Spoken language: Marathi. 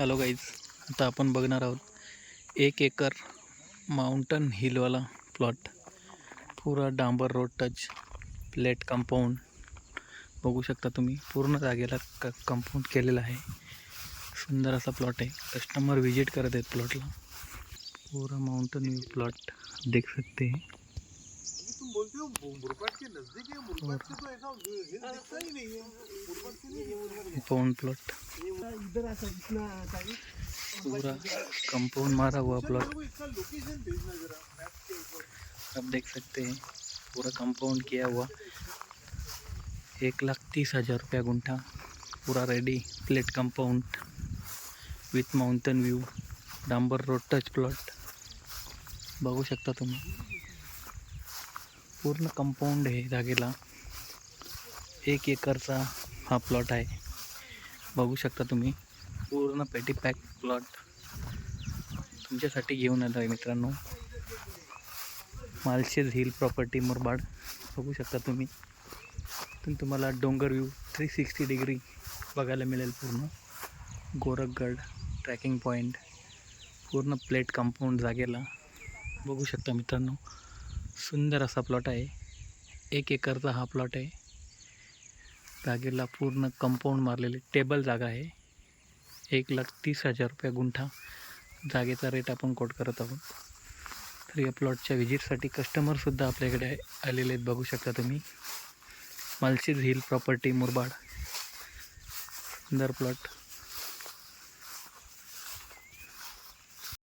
हॅलो गाईज आता आपण बघणार आहोत एक एकर माउंटन हिलवाला प्लॉट पुरा डांबर रोड टच प्लेट कंपाऊंड बघू शकता तुम्ही पूर्ण जागेला क कंपाऊंड केलेलं आहे. सुंदर असा प्लॉट आहे. कस्टमर विजिट करत आहेत प्लॉटला पूरा माउंटन व्यू प्लॉट देख सकते हैं. प्लॉट पूरा कंपाउंड मारा हुआ प्लॉट आप देख सकते हैं पूरा कंपाउंड किया हुआ. एक लाख तीस हज़ार रुपया गुंठा पूरा ready plate compound with mountain view डांबर road touch plot बघू शकता तुम्ही. पूर्ण कंपाऊंड आहे जागेला. एक एकरचा हा प्लॉट आहे. बघू शकता तुम्ही. पूर्ण पेटी पॅक प्लॉट तुमच्यासाठी घेऊन आलो आहे मित्रांनो. Malshej hill property Murbad. बघू शकता तुम्ही. पण तुम्हाला डोंगर व्यू थ्री सिक्स्टी डिग्री बघायला मिळेल पूर्ण. गोरखगड ट्रॅकिंग पॉईंट पूर्ण प्लेट कंपाऊंड जागेला. बघू शकता मित्रांनो. सुंदर असा प्लॉट आहे. एक एकरचा हा प्लॉट आहे. जागेला पूर्ण कंपाऊंड मारलेली. टेबल जागा आहे. एक लाख तीस हजार रुपये गुंठा. जागेचा रेट आपण कोट करत आहोत. तर या प्लॉटच्या व्हिजिटसाठी कस्टमरसुद्धा आपल्याकडे आलेले आहेत. बघू शकता तुम्ही. Malshej hill property Murbad. सुंदर प्लॉट